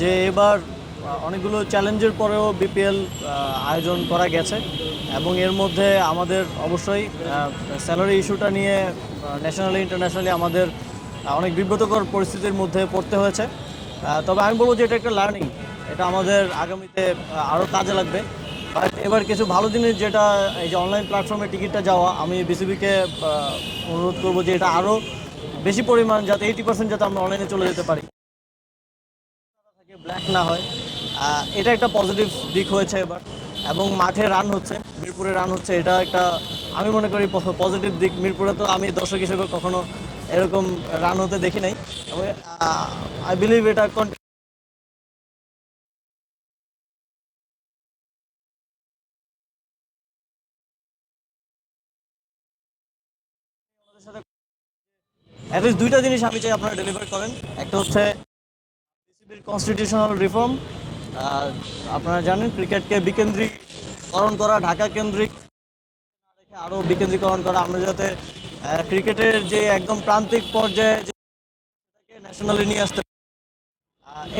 যে এবার অনেকগুলো চ্যালেঞ্জের পরেও বিপিএল আয়োজন করা গেছে। এবং এর মধ্যে আমাদের অবশ্যই স্যালারি ইস্যুটা নিয়ে ন্যাশনালি ইন্টারন্যাশনালি আমাদের অনেক বিব্রতকর পরিস্থিতির মধ্যে পড়তে হয়েছে। তবে আমি বলব যে এটা একটা লার্নিং এটা আমাদের আগামীতে আরও কাজে লাগবে। বাট এবার কিছু ভালো জিনিস যেটা, এই যে অনলাইন প্ল্যাটফর্মে টিকিটটা যাওয়া, আমি বিসিবিকে অনুরোধ করব যে এটা আরও বেশি পরিমাণ যাতে এইটি পার্সেন্ট যাতে আমরা অনলাইনে চলে যেতে পারি। ব্ল্যাক না হয়। এটা একটা পজিটিভ দিক হয়েছে এবার। এবং মাঠে রান হচ্ছে, মিরপুরে রান হচ্ছে, এটা একটা আমি মনে করি পজিটিভ দিক। মিরপুরে তো আমি দর্শক হিসেবে কখনো এরকম রান হতে দেখি নাই। আই বিলিভ এটা অ্যাটলিস্ট দুইটা জিনিস আমি চাই আপনারা ডেলিভার করেন। একটা হচ্ছে কনস্টিটিউশনাল রিফর্ম আপনারা জানেন ক্রিকেটকে বিকেন্দ্রীকরণ করা, ঢাকা কেন্দ্রিক আরও বিকেন্দ্রীকরণ করা। আমরা যাতে ক্রিকেটের যে একদম প্রান্তিক পর্যায়ে ন্যাশনালি নিয়ে আসতে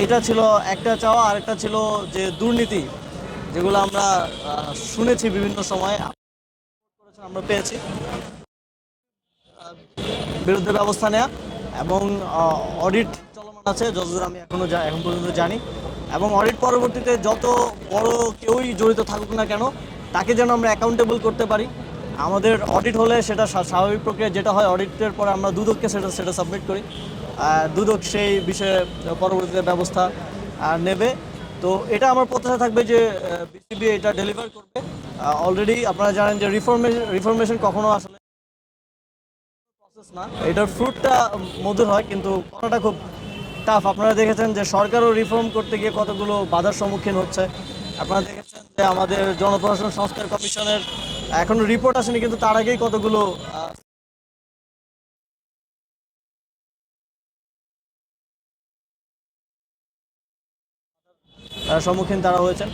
এটা ছিল একটা চাওয়া। আর একটা ছিল যে দুর্নীতি, যেগুলো আমরা শুনেছি বিভিন্ন সময়। আমরা পেয়েছি। বিরুদ্ধে ব্যবস্থা নেওয়া এবং অডিট আছে, যতদূর আমি এখনও যা- এখন পর্যন্ত জানি। এবং অডিট পরবর্তীতে যত বড় কেউই জড়িত থাকুক না কেন, তাকে যেন আমরা অ্যাকাউন্টেবল করতে পারি। আমাদের অডিট হলে সেটা স্বাভাবিক প্রক্রিয়া যেটা হয় অডিটের পরে আমরা দুদককে সেটা সেটা সাবমিট করি। দুদক সেই বিষয়ে পরবর্তীতে ব্যবস্থা নেবে। তো এটা আমার প্রত্যাশা থাকবে যে বিসিবি এটা ডেলিভার করবে। অলরেডি আপনারা জানেন যে রিফরমেশন রিফরমেশন কখনো আসলে প্রসেস না। এটার ফ্রুটটা মধুর হয়, কিন্তু করাটা খুব টাফ আপনারা দেখেছেন যে সরকারও রিফর্ম করতে গিয়ে কতগুলো বাধার সম্মুখীন হচ্ছে। আপনারা দেখেছেন যে আমাদের জনপ্রশাসন সংস্কার কমিশনের এখনও রিপোর্ট আসেনি, কিন্তু তার আগেই কতগুলো সম্মুখীন তারা হয়েছেন।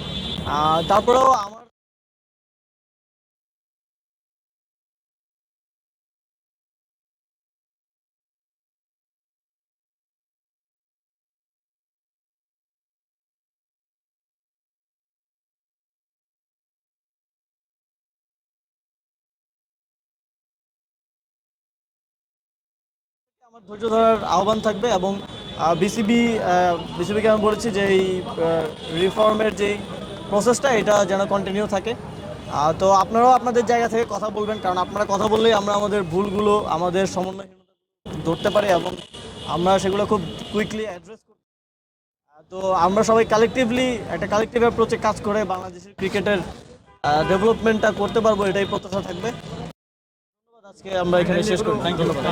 তারপরেও আমার ধৈর্য ধরার আহ্বান থাকবে এবং বিসিবি বিসিবিকে আমি বলেছি যে এই রিফর্মের যে প্রসেসটা এটা যেন কন্টিনিউ থাকে। তো আপনারাও আপনাদের জায়গা থেকে কথা বলবেন, কারণ আপনারা কথা বললেই আমরা আমাদের ভুলগুলো, আমাদের সমন্বয়হীনতা ধরতে পারি এবং আমরা সেগুলো খুব কুইকলি অ্যাড্রেস করি। তো আমরা সবাই কালেকটিভলি একটা কালেকটিভ অ্যাপ্রোচে কাজ করে বাংলাদেশের ক্রিকেটের ডেভেলপমেন্টটা করতে পারব, এটাই প্রত্যাশা থাকবে। ধন্যবাদ, আজকে আমরা এখানে শেষ করি। ধন্যবাদ